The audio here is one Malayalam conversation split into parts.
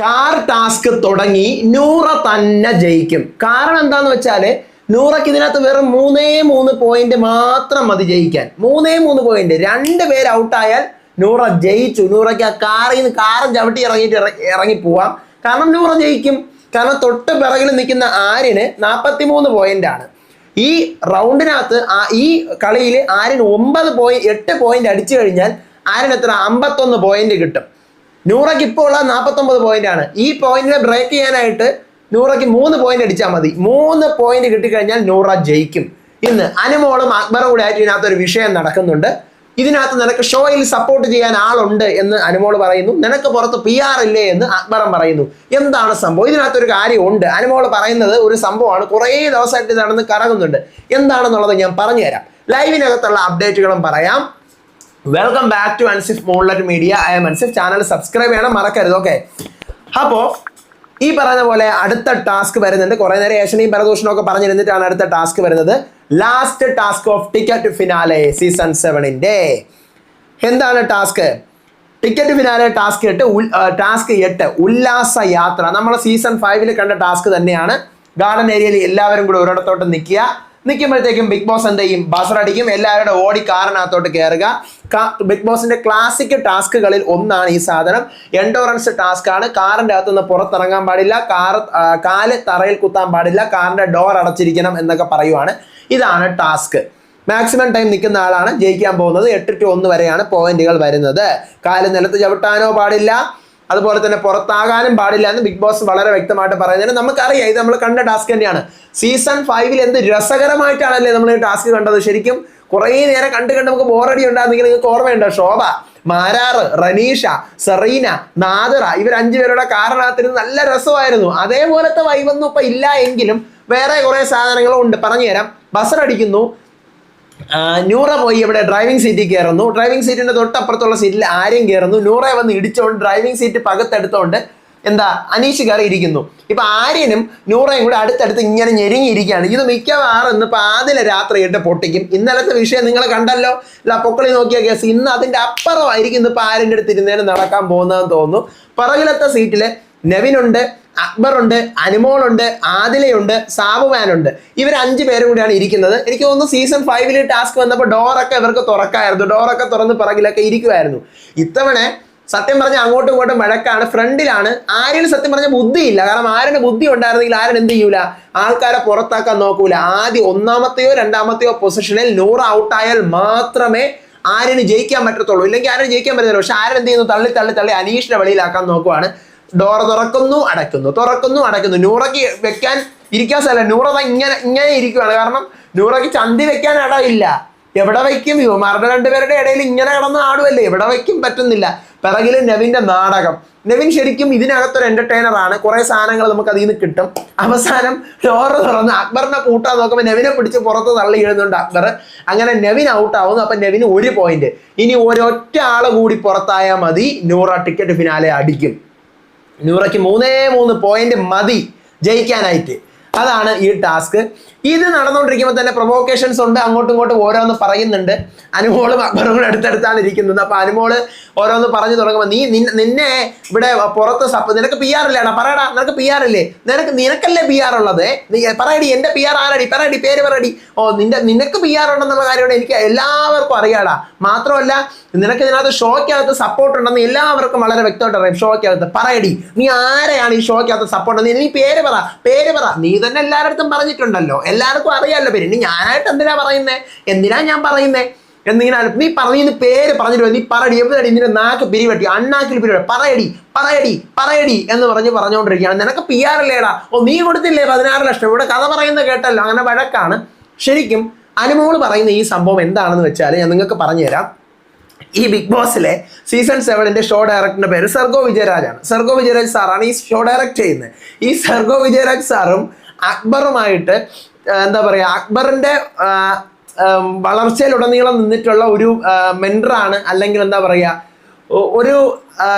കാർ ടാസ്ക് തുടങ്ങി നൂറ തന്നെ ജയിക്കും. കാരണം എന്താന്ന് വെച്ചാൽ നൂറയ്ക്ക് ഇതിനകത്ത് വെറും മൂന്നേ മൂന്ന് പോയിന്റ് മാത്രം മതി ജയിക്കാൻ. മൂന്നേ മൂന്ന് പോയിന്റ് രണ്ട് പേര് ഔട്ടായാൽ നൂറ ജയിച്ചു. നൂറയ്ക്ക് ആ കാറിൽ നിന്ന് കാറും ചവിട്ടി ഇറങ്ങിയിട്ട് ഇറങ്ങി പോവാം. കാരണം നൂറ ജയിക്കും. കാരണം തൊട്ട് പിറകിൽ നിൽക്കുന്ന ആര്യന് നാൽപ്പത്തി മൂന്ന് പോയിന്റ് ആണ്. ഈ റൗണ്ടിനകത്ത് ഈ കളിയിൽ ആര്യൻ ഒമ്പത് പോയിന്റ് എട്ട് പോയിന്റ് അടിച്ചു കഴിഞ്ഞാൽ ആര്യൻ എത്ര? അമ്പത്തൊന്ന് പോയിന്റ് കിട്ടും. നൂറയ്ക്ക് ഇപ്പോൾ ഉള്ള നാൽപ്പത്തൊമ്പത് പോയിന്റ് ആണ്. ഈ പോയിന്റിനെ ബ്രേക്ക് ചെയ്യാനായിട്ട് നൂറയ്ക്ക് മൂന്ന് പോയിന്റ് അടിച്ചാൽ മതി. മൂന്ന് പോയിന്റ് കിട്ടിക്കഴിഞ്ഞാൽ നൂറ ജയിക്കും. ഇന്ന് അനുമോളും അക്ബറും കൂടെ ആയിട്ട് ഇതിനകത്ത് ഒരു വിഷയം നടക്കുന്നുണ്ട്. ഇതിനകത്ത് നിനക്ക് ഷോയിൽ സപ്പോർട്ട് ചെയ്യാൻ ആളുണ്ട് എന്ന് അനുമോൾ പറയുന്നു. നിനക്ക് പുറത്ത് പി ആർ ഇല്ലേ എന്ന് അക്ബറം പറയുന്നു. എന്താണ് സംഭവം? ഇതിനകത്ത് ഒരു കാര്യമുണ്ട്. അനുമോൾ പറയുന്നത് ഒരു സംഭവമാണ്. കുറേ ദിവസമായിട്ട് ഇത് നടന്ന് കറങ്ങുന്നുണ്ട്. എന്താണെന്നുള്ളത് ഞാൻ പറഞ്ഞുതരാം. ലൈവിനകത്തുള്ള അപ്ഡേറ്റുകളും പറയാം. Welcome back to Ansif മോൺലറ്റ് media I M Ansif channel subscribe ചെയ്യണം മറക്കരുത് ഓക്കെ അപ്പോൾ ഈ പറയുന്ന പോലെ അടുത്ത ടാസ്ക് വരുന്നുണ്ട്. കുറേ നേരം ഏഷനെയും പരദൂഷണവും ഒക്കെ പറഞ്ഞിരുന്നിട്ടാണ് അടുത്ത ടാസ്ക് വരുന്നത്. Last task of ticket finale season സെവനിന്റെ എന്താണ് ടാസ്ക് ടിക്കറ്റ് ഫിനാലെ ടാസ്ക് എട്ട് ടാസ്ക് എട്ട് ഉല്ലാസ യാത്ര. നമ്മൾ സീസൺ ഫൈവിൽ കണ്ട ടാസ്ക് തന്നെയാണ്. ഗാർഡൻ ഏരിയയിൽ എല്ലാവരും കൂടെ ഒരിടത്തോട്ട് നിൽക്കുക. നിൽക്കുമ്പോഴത്തേക്കും ബിഗ് ബോസ് എന്ത് ചെയ്യും ബസർ അടിക്കും. എല്ലാവരുടെ ഓടി കാറിനകത്തോട്ട് കയറുക ബിഗ് ബോസിന്റെ ക്ലാസിക് ടാസ്കുകളിൽ ഒന്നാണ് ഈ സാധനം. എൻഡോറൻസ് ടാസ്ക് ആണ്. കാറിന്റെ അകത്ത് നിന്ന് പുറത്തിറങ്ങാൻ പാടില്ല. കാർ കാൽ തറയിൽ കുത്താൻ പാടില്ല. കാറിന്റെ ഡോർ അടച്ചിരിക്കണം എന്നൊക്കെ പറയുവാണ്. ഇതാണ് ടാസ്ക് മാക്സിമം ടൈം നിൽക്കുന്ന ആളാണ്. ജയിക്കാൻ പോകുന്നത്. എട്ട് ടു ഒന്ന് വരെയാണ് പോയിന്റുകൾ വരുന്നത്. കാൽ നിലത്ത് ചവിട്ടാനോ പാടില്ല. അതുപോലെ തന്നെ പുറത്താകാനും പാടില്ല എന്ന് ബിഗ് ബോസ് വളരെ വ്യക്തമായിട്ട് പറയുന്നതിന് നമുക്കറിയാം ഇത് നമ്മൾ കണ്ട ടാസ്ക് തന്നെയാണ്. സീസൺ ഫൈവിൽ എന്ത് രസകരമായിട്ടാണല്ലേ നമ്മൾ ടാസ്ക് കണ്ടത്. ശരിക്കും കുറേ നേരം കണ്ട് കണ്ട് നമുക്ക് ബോറടി ഉണ്ടാകുന്നെങ്കിൽ നിങ്ങൾക്ക് ഓർമ്മയുണ്ടോ? ശോഭ മാരാറ് റനീഷ സെറീന നാദിറ ഇവർ അഞ്ചുപേരുടെ കാരണത്തിന് നല്ല രസമായിരുന്നു. അതേപോലത്തെ വൈവൊന്നും ഇപ്പൊ ഇല്ല എങ്കിലും വേറെ കുറേ സാധനങ്ങളും ഉണ്ട്. പറഞ്ഞുതരാം. ബസറടിക്കുന്നു നൂറ പോയി ഇവിടെ ഡ്രൈവിംഗ് സീറ്റിൽ കയറുന്നു. ഡ്രൈവിംഗ് സീറ്റിന്റെ തൊട്ടപ്പുറത്തുള്ള സീറ്റിൽ ആര്യം കയറുന്നു. നൂറെ വന്ന് ഇടിച്ചുകൊണ്ട് ഡ്രൈവിംഗ് സീറ്റ് പകത്തെടുത്തോണ്ട് എന്താ അനീഷ് കയറി ഇരിക്കുന്നു. ഇപ്പൊ ആര്യനും നൂറയും കൂടെ അടുത്തടുത്ത് ഇങ്ങനെ ഞെരുങ്ങിയിരിക്കുകയാണ്. ഇത് മിക്കവാറും ഇന്നിപ്പോ ആദ്യ രാത്രിയിട്ട് പൊട്ടിക്കും. ഇന്നലത്തെ വിഷയം നിങ്ങൾ കണ്ടല്ലോ. അല്ല പൊക്കളി നോക്കിയ കേസ്. ഇന്ന് അതിന്റെ അപ്പുറമായിരിക്കും ഇന്നിപ്പോ ആര്യന്റെ അടുത്ത് ഇരുന്നേരം നടക്കാൻ പോകുന്നതെന്ന് തോന്നുന്നു. പുറകിലത്തെ സീറ്റിൽ നെവിനുണ്ട് അക്ബറുണ്ട് അനുമോളുണ്ട് ആദിലയുണ്ട് സാബുമാനുണ്ട്. ഇവർ അഞ്ച് പേരും കൂടിയാണ് ഇരിക്കുന്നത്. എനിക്ക് തോന്നുന്നു സീസൺ ഫൈവിൽ ടാസ്ക് വന്നപ്പോൾ ഡോറൊക്കെ ഇവർക്ക് തുറക്കായിരുന്നു. ഡോറൊക്കെ തുറന്ന് പിറകിലൊക്കെ ഇരിക്കുമായിരുന്നു ഇത്തവണ സത്യം പറഞ്ഞ അങ്ങോട്ടും ഇങ്ങോട്ടും വഴക്കാണ്. ഫ്രണ്ടിലാണ് ആര്യന് സത്യം പറഞ്ഞ ബുദ്ധിയില്ല. കാരണം ആര്യന് ബുദ്ധി ഉണ്ടായിരുന്നെങ്കിൽ ആരും എന്ത് ചെയ്യൂല? ആൾക്കാരെ പുറത്താക്കാൻ നോക്കൂല. ആദ്യം ഒന്നാമത്തെയോ രണ്ടാമത്തെയോ പൊസിഷനിൽ നൂറ് ഔട്ടായാൽ മാത്രമേ ആര്യന് ജയിക്കാൻ പറ്റത്തുള്ളൂ. ഇല്ലെങ്കിൽ ആരും ജയിക്കാൻ പറ്റത്തില്ല. പക്ഷെ ആര്യൻ എന്ത് ചെയ്യുന്നു? തള്ളി തള്ളി തള്ളി അനീഷിനെ വെളിയിലാക്കാൻ നോക്കുവാണ്. ഡോർ തുറക്കുന്നു അടയ്ക്കുന്നു. തുറക്കുന്നു അടയ്ക്കുന്നു. നൂറയ്ക്ക് വെക്കാൻ ഇരിക്കാൻ സ്ഥലം നൂറ ഇങ്ങനെ ഇങ്ങനെ ഇരിക്കുകയാണ് കാരണം നൂറയ്ക്ക് ചന്തി വെക്കാൻ ഇടയില്ല എവിടെ വയ്ക്കും? യുവമാരുടെ രണ്ടുപേരുടെ ഇടയിൽ ഇങ്ങനെ കിടന്ന് ആടുമല്ലേ എവിടെ വയ്ക്കും? പറ്റുന്നില്ല. പിറകിൽ നെവിന്റെ നാടകം. നെവിൻ ശരിക്കും ഇതിനകത്തൊരു എന്റർടൈനർ ആണ്. കുറെ സാധനങ്ങൾ നമുക്ക് അതിൽ നിന്ന് കിട്ടും. അവസാനം ഡോർ തുറന്ന് അക്ബറിനെ കൂട്ടാൻ നോക്കുമ്പോൾ നെവിനെ പിടിച്ച് പുറത്ത് തള്ളി ഇടുന്നുണ്ട് അക്ബർ. അങ്ങനെ നെവിൻ ഔട്ട് ആവുന്നു. അപ്പൊ നെവിന് ഒരു പോയിന്റ് ഇനി ഒരൊറ്റ ആൾ കൂടി പുറത്തായാൽ മതി. നൂറ ടിക്കറ്റ് ഫിനാലെ അടിക്കും. നൂറയ്ക്ക് മൂന്നേ മൂന്ന് പോയിന്റ് മതി ജയിക്കാനായിട്ട്. അതാണ് ഈ ടാസ്ക് ഇത് നടന്നുകൊണ്ടിരിക്കുമ്പോൾ തന്നെ പ്രൊവോക്കേഷൻസ് ഉണ്ട് അങ്ങോട്ടും ഇങ്ങോട്ടും ഓരോന്ന് പറയുന്നുണ്ട്. അനുമോളും അക്ബറും കൂടെ അടുത്തടുത്താണ് ഇരിക്കുന്നത്. അപ്പൊ അനുമോൾ ഓരോന്ന് പറഞ്ഞു തുടങ്ങുമ്പോൾ നീ നിന്നെ- ഇവിടെ പുറത്ത് സപ്പ് നിനക്ക് പി ആർ ഇല്ലേടാ പറയടാ നിനക്ക് പി ആർ ഇല്ലേ? നിനക്ക് നിനക്കല്ലേ പി ആർ ഉള്ളത്? നീ പറയടി എന്റെ പി ആർ ആരടി? പറയടി പേര് പറയടി. ഓ നിന്റെ നിനക്ക് പി ആർ ഉണ്ടെന്നുള്ള കാര്യമാണ് എനിക്ക് എല്ലാവർക്കും അറിയാടാ. മാത്രമല്ല നിനക്ക് ഇതിനകത്ത് ഷോയ്ക്കകത്ത് സപ്പോർട്ട് ഉണ്ടെന്ന് എല്ലാവർക്കും വളരെ വ്യക്തമായിട്ട് അറിയാം ഷോയ്ക്കകത്ത്. പറയടി നീ ആരെയാണ് ഈ ഷോയ്ക്കകത്ത് സപ്പോർട്ട് നീ പേര് പറ പേര് പറ. നീ തന്നെ എല്ലാവരുടെ പറഞ്ഞിട്ടുണ്ടല്ലോ. എല്ലാവർക്കും അറിയാമല്ലോ പേര് ഇനി ഞാനായിട്ട് എന്തിനാ പറയുന്നേ? എന്തിനാ ഞാൻ പറയുന്നേ? എന്നിങ്ങനെ നീ പറഞ്ഞു പേര് പറഞ്ഞിട്ട് നീ പറടി എവിടെ നിന്റെ നാക്ക് പിരിവട്ടി അണ്ണാക്കിൽ പിരിവട്ടി പറയടി പറയടി പറയടി എന്ന് പറഞ്ഞ് പറഞ്ഞുകൊണ്ടിരിക്കുകയാണ് നിനക്ക് പി ആർ അല്ലേടാ ഓ നീ കൊടുത്തില്ലേ പതിനാറ് ലക്ഷം? ഇവിടെ കഥ പറയുന്ന കേട്ടല്ലോ. അങ്ങനെ വഴക്കാണ്. ശരിക്കും അനുമോൾ പറയുന്ന ഈ സംഭവം എന്താണെന്ന് വെച്ചാൽ ഞാൻ നിങ്ങൾക്ക് പറഞ്ഞു തരാം ഈ ബിഗ് ബോസിലെ സീസൺ സെവനിന്റെ ഷോ ഡയറക്ടറിന്റെ പേര് സർഗോ വിജയരാജാണ്. സർഗോ വിജയരാജ് സാറാണ് ഈ ഷോ ഡയറക്ട് ചെയ്യുന്നത്. ഈ സർഗോ വിജയരാജ് സാറും അക്ബറുമായിട്ട് എന്താ പറയുക ഉം, വളർച്ചയിലുടനീളം നിന്നിട്ടുള്ള ഒരു മെന്ററാണ് അല്ലെങ്കിൽ എന്താ പറയുക ഒരു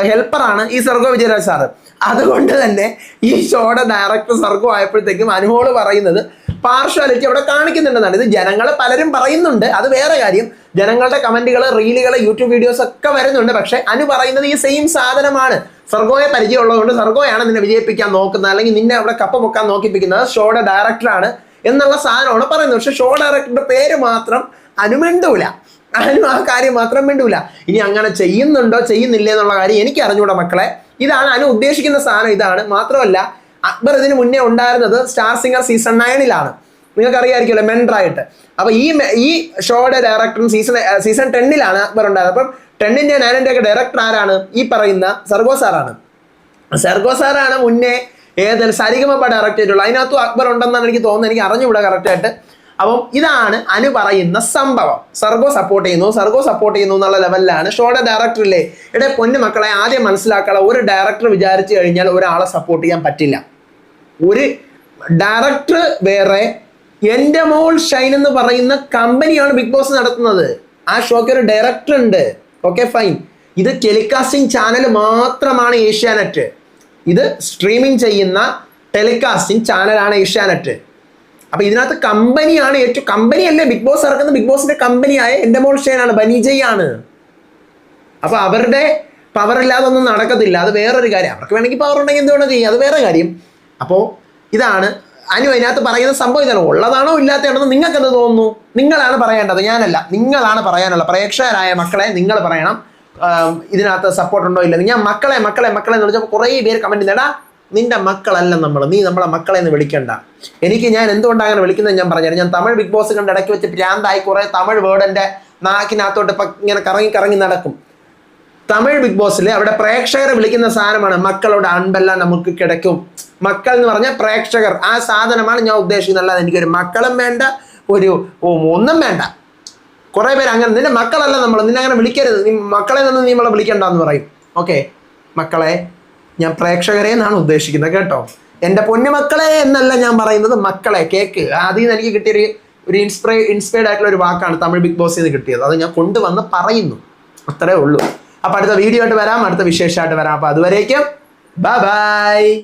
ഹെൽപ്പറാണ് ഈ സർഗോ വിജയരാജ് സാറ്. അതുകൊണ്ട് തന്നെ ഈ ഷോയുടെ ഡയറക്ടർ സർഗോ ആയപ്പോഴത്തേക്കും അനുമോൾ പറയുന്നത് പാർഷ്വാലിറ്റി അവിടെ കാണിക്കുന്നുണ്ടെന്നാണ്. ഇത് ജനങ്ങൾ പലരും പറയുന്നുണ്ട്. അത് വേറെ കാര്യം. ജനങ്ങളുടെ കമന്റുകൾ റീലുകൾ യൂട്യൂബ് വീഡിയോസ് ഒക്കെ വരുന്നുണ്ട്. പക്ഷെ അനു പറയുന്നത് ഈ സെയിം സാധനമാണ്. സർഗോയെ പരിചയമുള്ളതുകൊണ്ട് സർഗോയാണ് നിന്നെ വിജയിപ്പിക്കാൻ നോക്കുന്നത് അല്ലെങ്കിൽ നിന്നെ അവിടെ കപ്പ മുക്കാൻ നോക്കിപ്പിക്കുന്നത്. ഷോയുടെ ഡയറക്ടറാണ്. എന്നുള്ള സാധനമാണ് പറയുന്നത്. പക്ഷെ ഷോ ഡയറക്ടറുടെ പേര് മാത്രം അനുമിണ്ടൂല. അനു ആ കാര്യം മാത്രം മിണ്ടൂല. ഇനി അങ്ങനെ ചെയ്യുന്നുണ്ടോ ചെയ്യുന്നില്ലേ എന്നുള്ള കാര്യം എനിക്ക് അറിഞ്ഞൂടാ മക്കളെ. ഇതാണ് അനു ഉദ്ദേശിക്കുന്ന സാധനം ഇതാണ്. മാത്രമല്ല അക്ബർ ഇതിന് മുന്നേ ഉണ്ടായിരുന്നത് സ്റ്റാർ സിംഗർ സീസൺ നയനിലാണ് നിങ്ങൾക്ക് അറിയാമായിരിക്കുമല്ലോ മെൻഡറായിട്ട് അപ്പൊ ഈ ഈ ഷോയുടെ ഡയറക്ടറും സീസൺ സീസൺ ടെന്നിലാണ് അക്ബർ ഉണ്ടായത്. അപ്പം ടെന്നിന്റെ നയനിന്റെ ഒക്കെ ഡയറക്ടർ ആരാണ്? ഈ പറയുന്ന സർഗോ സാറാണ്. സർഗോ സാറാണ് മുന്നേ ഏതൊരു സരിഗമപ്പ ഡയറക്റ്റ് ചെയ്തിട്ടുള്ളത് അതിനകത്തും അക്ബർ ഉണ്ടെന്നാണ് എനിക്ക് തോന്നുന്നത്. എനിക്ക് അറിഞ്ഞുകൂടാ കറക്റ്റായിട്ട് അപ്പം ഇതാണ് അനു പറയുന്ന സംഭവം. സർഗോ സപ്പോർട്ട് ചെയ്യുന്നു. സർഗോ സപ്പോർട്ട് ചെയ്യുന്നു എന്നുള്ള ലെവലിലാണ് ഷോയുടെ ഡയറക്ടർ ഇല്ലേ? ഇവിടെ പൊന്നു മക്കളെ ആദ്യം മനസ്സിലാക്കാനുള്ള ഒരു ഡയറക്ടർ വിചാരിച്ചു കഴിഞ്ഞാൽ ഒരാളെ സപ്പോർട്ട് ചെയ്യാൻ പറ്റില്ല. ഒരു ഡയറക്ടർ വേറെ എന്റെ മോൾ ഷൈൻ എന്ന് പറയുന്ന കമ്പനിയാണ് ബിഗ് ബോസ് നടത്തുന്നത്. ആ ഷോയ്ക്ക് ഒരു ഡയറക്ടർ ഉണ്ട്. ഓക്കെ ഫൈൻ ഇത് ടെലികാസ്റ്റിംഗ് ചാനൽ മാത്രമാണ് ഏഷ്യാനെറ്റ്. ഇത് സ്ട്രീമിംഗ് ചെയ്യുന്ന ടെലികാസ്റ്റിംഗ് ചാനലാണ് ഏഷ്യാനെറ്റ്. അപ്പൊ ഇതിനകത്ത് കമ്പനിയാണ് ഏറ്റവും കമ്പനിയല്ലേ ബിഗ് ബോസ് ഇറക്കുന്ന ബിഗ് ബോസിന്റെ കമ്പനിയായ എന്റെ മോൾ ഷെയനാണ് ബനീജയാണ് അപ്പോൾ അപ്പൊ അവരുടെ പവർ ഇല്ലാതെ ഒന്നും നടക്കത്തില്ല. അത് വേറൊരു കാര്യം. അവർക്ക് വേണമെങ്കിൽ പവർ ഉണ്ടെങ്കിൽ എന്തുകൊണ്ട് ചെയ്യും. അത് വേറെ കാര്യം. അപ്പോൾ ഇതാണ് അനു അതിനകത്ത് പറയുന്ന സംഭവം ഇതാണ്. ഉള്ളതാണോ ഇല്ലാത്തതാണോ നിങ്ങൾക്ക് എന്ത് തോന്നുന്നു? നിങ്ങളാണ് പറയേണ്ടത്. ഞാനല്ല. നിങ്ങളാണ് പറയാനുള്ള പ്രേക്ഷകരായ മക്കളെ നിങ്ങൾ പറയണം. ഇതിനകത്ത് സപ്പോർട്ട് ഉണ്ടോ ഇല്ലെങ്കിൽ ഞാൻ മക്കളെ മക്കളെ മക്കളെ എന്ന് വിളിച്ചപ്പോൾ കുറേ പേര് കമന്റ് നേടാ നിന്റെ മക്കളല്ല നമ്മൾ നീ നമ്മളെ മക്കളെ എന്ന് വിളിക്കണ്ട. എനിക്ക് ഞാൻ എന്തുകൊണ്ടാണ് അങ്ങനെ വിളിക്കുന്നത് ഞാൻ പറഞ്ഞുതരാം. ഞാൻ തമിഴ് ബിഗ് ബോസ് കണ്ട് ഇടയ്ക്ക് വെച്ച് ഭ്രാന്തായി കുറേ തമിഴ് വേർഡ് എന്റെ നാക്കിനകത്തോട്ട് ഇങ്ങനെ കറങ്ങി കറങ്ങി നടക്കും. തമിഴ് ബിഗ് ബോസിൽ അവിടെ പ്രേക്ഷകരെ വിളിക്കുന്ന സാധനമാണ് മക്കളുടെ അൻപെല്ലാം നമുക്ക് കിടക്കും. മക്കൾ എന്ന് പറഞ്ഞാൽ പ്രേക്ഷകർ. ആ സാധനമാണ് ഞാൻ ഉദ്ദേശിക്കുന്നത്. അല്ലാതെ എനിക്കൊരു മക്കളും വേണ്ട ഒരു ഒന്നും വേണ്ട. കുറെ പേര് അങ്ങനെ നിന്റെ മക്കളല്ല നമ്മൾ നിന്നെ അങ്ങനെ വിളിക്കരുത്. നീ മക്കളെ നിന്ന് നീ നമ്മളെ വിളിക്കണ്ടെന്ന് പറയും. ഓക്കെ. മക്കളെ ഞാൻ പ്രേക്ഷകരെ എന്നാണ് ഉദ്ദേശിക്കുന്നത് കേട്ടോ. എന്റെ പൊന്നു മക്കളെ എന്നല്ല ഞാൻ പറയുന്നത് മക്കളെ കേക്ക്. അതിൽ നിന്ന് എനിക്ക് കിട്ടിയൊരു ഒരു ഇൻസ്പൈ ഇൻസ്പയർഡ് ആയിട്ടുള്ള ഒരു വാക്കാണ് തമിഴ് ബിഗ് ബോസിൽ നിന്ന് കിട്ടിയത്. അത് ഞാൻ കൊണ്ടുവന്ന് പറയുന്നു. അത്രേ ഉള്ളൂ. അപ്പൊ അടുത്ത വീഡിയോ ആയിട്ട് വരാം. അടുത്ത വിശേഷമായിട്ട് വരാം. അപ്പൊ അതുവരേക്കും ബൈ ബൈ